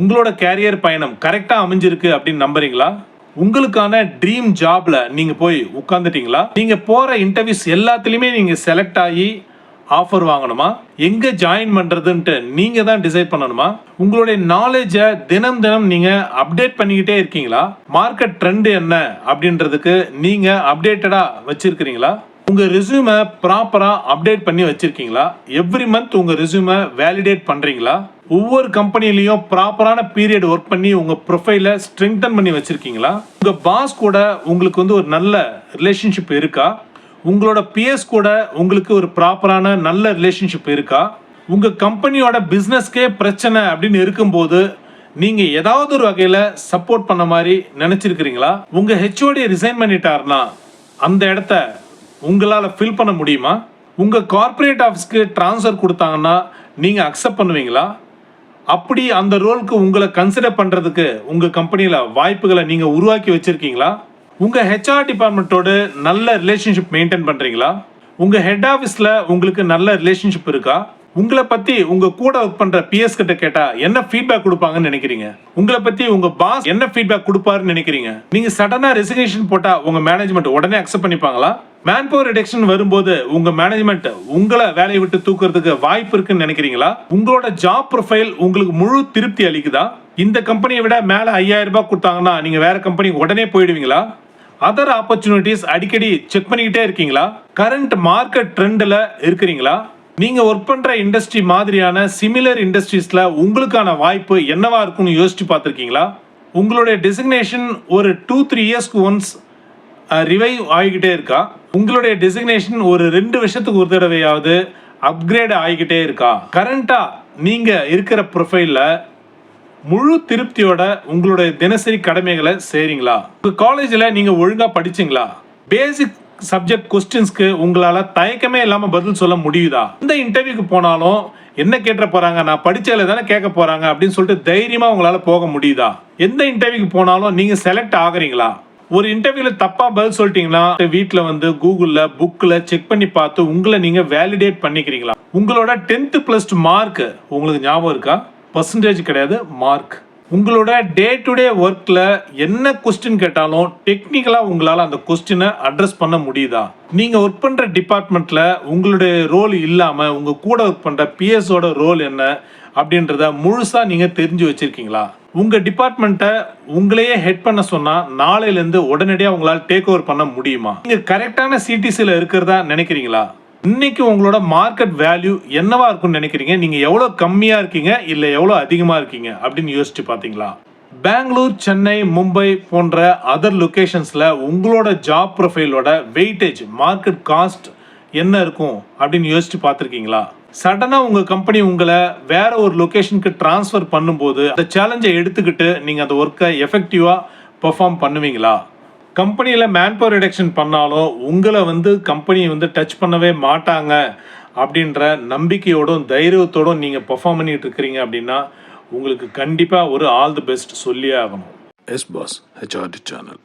உங்களோட கேரியர் பயணம் கரெக்டாக அமைஞ்சிருக்கு அப்படின்னு நம்புறீங்களா? உங்களுக்கான ட்ரீம் ஜாப்ல நீங்க போய் உட்காந்துட்டீங்களா நீங்க போற இன்டர்வியூஸ் எல்லாத்துலயுமே நீங்க செலக்ட் ஆகி ஆஃபர் வாங்கணுமா? எங்க ஜாயின் பண்றதுன்ட்டு நீங்க தான் டிசைட் பண்ணணுமா? உங்களுடைய நாலேஜை தினம் தினம் நீங்க அப்டேட் பண்ணிக்கிட்டே இருக்கீங்களா? மார்க்கெட் ட்ரெண்ட் என்ன அப்படின்றதுக்கு நீங்க அப்டேட்டடா வச்சிருக்கிறீங்களா? உங்க ரெஸ்யூமை ப்ராப்பரா அப்டேட் பண்ணி வச்சிருக்கீங்களா? எவ்ரி மந்த் உங்க ரெஸ்யூமை வேலிடேட் பண்றீங்களா? ஒவ்வொரு கம்பெனிலையும் ப்ராப்பரான பீரியட் ஒர்க் பண்ணி உங்க ப்ரொஃபைலை ஸ்ட்ரெங்தன் பண்ணி வச்சிருக்கீங்களா? உங்க பாஸ் கூட உங்களுக்கு வந்து ஒரு நல்ல ரிலேஷன்ஷிப் இருக்கா? உங்களோட பிஎஸ் கூட உங்களுக்கு ஒரு ப்ராப்பரான நல்ல ரிலேஷன்ஷிப் இருக்கா? உங்க கம்பெனியோட பிஸ்னஸ்க்கே பிரச்சனை அப்படின்னு இருக்கும்போது நீங்க ஏதாவது ஒரு வகையில சப்போர்ட் பண்ண மாதிரி நினைச்சிருக்கிறீங்களா? உங்க ஹெச்ஓடி ரிசைன் பண்ணிட்டாருன்னா அந்த இடத்த உங்களால ஃபில் பண்ண முடியுமா? உங்க கார்ப்பரேட் ஆஃபீஸ்க்கு ட்ரான்ஸ்ஃபர் கொடுத்தாங்கன்னா நீங்க அக்செப்ட் பண்ணுவீங்களா? அப்படி அந்த ரோலுக்கு உங்களை கன்சிடர் பண்ணுறதுக்கு உங்கள் கம்பெனியில் வாய்ப்புகளை நீங்கள் உருவாக்கி வச்சிருக்கீங்களா? உங்கள் ஹெச்ஆர் டிபார்ட்மெண்ட்டோட நல்ல ரிலேஷன்ஷிப் மெயின்டைன் பண்ணுறீங்களா உங்கள் ஹெட் ஆஃபீஸில் உங்களுக்கு நல்ல ரிலேஷன்ஷிப் இருக்கா? உங்களை பத்தி உங்க கூட ஒர்க் பண்ற பிஎஸ் கிட்ட கேட்டா என்ன ஃபீட்பேக் கொடுப்பாங்கன்னு நினைக்கிறீங்க? உங்களை பத்தி உங்க பாஸ் என்ன ஃபீட்பேக் கொடுப்பாருன்னு நினைக்கிறீங்க? நீங்க சடனா ரெசிக்னேஷன் போட்டா உங்க மேனேஜ்மெண்ட் உடனே அக்செப்ட் பண்ணிப்பாங்களா? மேன் பவர் ரிடக்ஷன் வரும்போது உங்க மேனேஜ்மெண்ட் உங்களை வேலையை விட்டு தூக்குறதுக்கு வாய்ப்பு இருக்குன்னு நினைக்கிறீங்களா? உங்களோட ஜாப் ப்ரொஃபைல் உங்களுக்கு முழு திருப்தி அளிக்குதா? இந்த கம்பெனியை விட மேல ஐயாயிரம் ரூபாய் கொடுத்தாங்கன்னா நீங்க வேற கம்பெனி உடனே போயிடுவீங்களா? அதர் ஆப்பர்ச்சுனிட்டிஸ் அடிக்கடி செக் பண்ணிக்கிட்டே இருக்கீங்களா? கரண்ட் மார்க்கெட் ட்ரெண்டில் இருக்கிறீங்களா? நீங்கள் ஒர்க் பண்ணுற இண்டஸ்ட்ரி மாதிரியான சிமிலர் இண்டஸ்ட்ரீஸில் உங்களுக்கான வாய்ப்பு என்னவா இருக்கும்னு யோசிச்சு பார்த்துருக்கீங்களா? உங்களுடைய டெசிக்னேஷன் ஒரு டூ த்ரீ இயர்ஸ்க்கு ஒன்ஸ் ரிவைவ் ஆகிக்கிட்டே இருக்கா? உங்களுடைய டெசிக்னேஷன் ஒரு ரெண்டு வருஷத்துக்கு ஒரு தடவையாவது அப்கிரேட் ஆகிக்கிட்டே இருக்கா? கரண்ட்டாக நீங்கள் இருக்கிற ப்ரொஃபைலில் முழு திருப்தியோட உங்களுடைய தினசரி கடமைகளை செய்கிறீங்களா உங்கள் காலேஜில் நீங்கள் ஒழுங்காக படிச்சிங்களா? பேசிக் சப்ஜெக்ட் கொஸ்டின்ஸ்க்கு உங்களால் தயக்கமே இல்லாமல் பதில் சொல்ல முடியுதா? இந்த இன்டர்வியூக்கு போனாலும் என்ன கேட்ட போகிறாங்க நான் படித்ததில் தானே கேட்க போகிறாங்க அப்படின்னு சொல்லிட்டு தைரியமாக உங்களால் போக முடியுதா? எந்த இன்டர்வியூக்கு போனாலும் நீங்கள் செலக்ட் ஆகுறீங்களா? ஒரு இன்டர்வியூல தப்பா பதில் சொல்லிட்டீங்கன்னா வீட்டில் வந்து கூகுளில் புக்கில் செக் பண்ணி பார்த்து உங்களை நீங்க வேலிடேட் பண்ணிக்கிறீங்களா? உங்களோட டென்த் பிளஸ் மார்க் உங்களுக்கு ஞாபகம் இருக்கா? பர்சன்டேஜ் கிடையாது மார்க் உங்களோட டே டு டே ஒர்க்கில் என்ன கொஸ்டின் கேட்டாலும் டெக்னிக்கலாக உங்களால் அந்த கொஸ்டினை அட்ரஸ் பண்ண முடியுதா? நீங்கள் ஒர்க் பண்ணுற டிபார்ட்மெண்ட்டில் உங்களுடைய ரோல் இல்லாமல் உங்கள் கூட ஒர்க் பண்ணுற பிஎஸோட ரோல் என்ன அப்படின்றத முழுசாக நீங்கள் தெரிஞ்சு வச்சுருக்கீங்களா? உங்கள் டிபார்ட்மெண்ட்டை உங்களையே ஹெட் பண்ண சொன்னால் நாளையிலேருந்து உடனடியாக உங்களால் டேக் ஓவர் பண்ண முடியுமா? நீங்கள் கரெக்டான சிடிசியில் இருக்கிறதா நினைக்கிறீங்களா? இன்னைக்கு உங்களோட மார்க்கெட் வேல்யூ என்னவா இருக்கும்னு நினைக்கிறீங்க? நீங்க எவ்வளவு கம்மியா இருக்கீங்க? இல்ல எவ்வளவு அதிகமா இருக்கீங்க? அப்படின்னு யோசிச்சு பாத்தீங்களா? பெங்களூர் சென்னை மும்பை போன்ற அதர் லொக்கேஷன்ஸில் உங்களோட ஜாப் ப்ரொஃபைலோட வெயிட்டேஜ் மார்க்கெட் காஸ்ட் என்ன இருக்கும்? அப்படின்னு யோசிச்சு பார்த்துருக்கீங்களா சடனாக உங்கள் கம்பெனி உங்களை வேற ஒரு லொக்கேஷனுக்கு ட்ரான்ஸ்ஃபர் பண்ணும்போது அந்த சேலஞ்சை எடுத்துக்கிட்டு நீங்கள் அந்த ஒர்க்கை எஃபெக்டிவாக பெர்ஃபார்ம் பண்ணுவீங்களா? கம்பெனியில் மேன் பவர் ரிடக்ஷன் பண்ணாலும் உங்களை வந்து கம்பெனி வந்து டச் பண்ணவே மாட்டாங்க அப்படின்ற நம்பிக்கையோடும் தைரியத்தோடும் நீங்கள் பர்ஃபார்ம் பண்ணிட்டு இருக்கிறீங்க அப்படின்னா உங்களுக்கு கண்டிப்பாக ஒரு ஆல் தி பெஸ்ட் சொல்லியே ஆகணும். S pass HRD channel